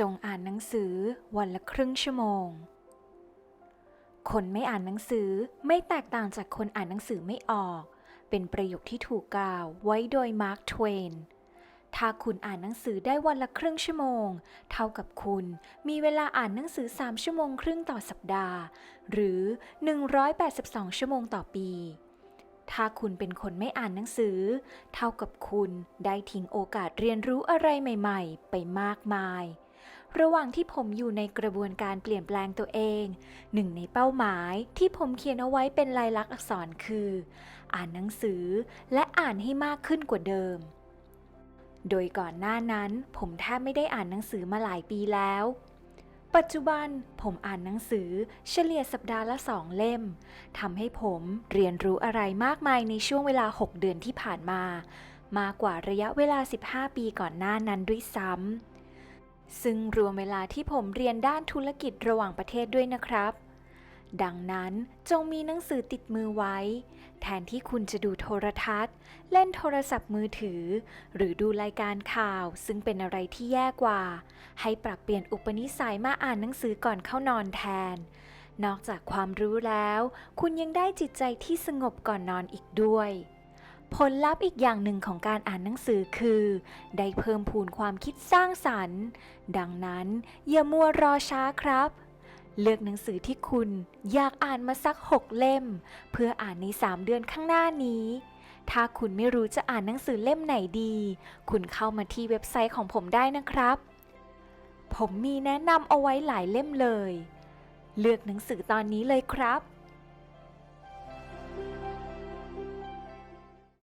จงอ่านหนังสือวันละครึ่งชั่วโมง คนไม่อ่านหนังสือไม่แตกต่างจากคนอ่านหนังสือไม่ออก เป็นประโยคที่ถูกกล่าวไว้โดยมาร์คทเวนถ้าคุณอ่านหนังสือได้วันละครึ่งชั่วโมง เท่ากับคุณมีเวลาอ่านหนังสือ 3 ชั่วโมงครึ่งต่อสัปดาห์ หรือ 182 ชั่วโมงต่อปี ถ้าคุณเป็นคนไม่อ่านหนังสือ เท่ากับคุณได้ทิ้งโอกาสเรียนรู้อะไรใหม่ ๆ ไปมากมาย ระหว่างที่ผมอยู่ในกระบวนการเปลี่ยนแปลงตัวเอง หนึ่งในเป้าหมายที่ผมเขียนเอาไว้เป็นลายลักษณ์อักษรคือ อ่านหนังสือและอ่านให้มากขึ้นกว่าเดิม โดยก่อนหน้านั้น ผมแทบไม่ได้อ่านหนังสือมาหลายปีแล้ว ปัจจุบันผมอ่านหนังสือเฉลี่ยสัปดาห์ละสองเล่มทำให้ผมเรียนรู้อะไรมากมายในช่วงเวลา 6 เดือนที่ผ่านมามากกว่าระยะเวลา 15 ปีก่อนหน้านั้นด้วยซ้ำ ซึ่งรวมเวลาที่ผมเรียนด้านธุรกิจระหว่างประเทศด้วยนะครับ ดังนั้นจงมีหนังสือติดมือไว้ แทนที่คุณจะดูโทรทัศน์ เล่นโทรศัพท์มือถือ หรือดูรายการข่าว ซึ่งเป็นอะไรที่แย่กว่า ให้ปรับเปลี่ยนอุปนิสัยมาอ่านหนังสือก่อนเข้านอนแทน นอกจากความรู้แล้ว คุณยังได้จิตใจที่สงบก่อนนอนอีกด้วย ผลลัพธ์อีกอย่างหนึ่งของการอ่านหนังสือคือ ได้เพิ่มพูนความคิดสร้างสรรค์ ดังนั้นอย่ามัวรอช้าครับ เลือกหนังสือที่คุณอยากอ่านมาสัก 6 เล่ม เพื่ออ่านใน 3 เดือนข้างหน้านี้ ถ้าคุณไม่รู้จะอ่านหนังสือเล่มไหนดี คุณเข้ามาที่เว็บไซต์ของผมได้นะครับ ผมมีแนะนำเอาไว้หลายเล่มเลย เลือกหนังสือตอนนี้เลยครับ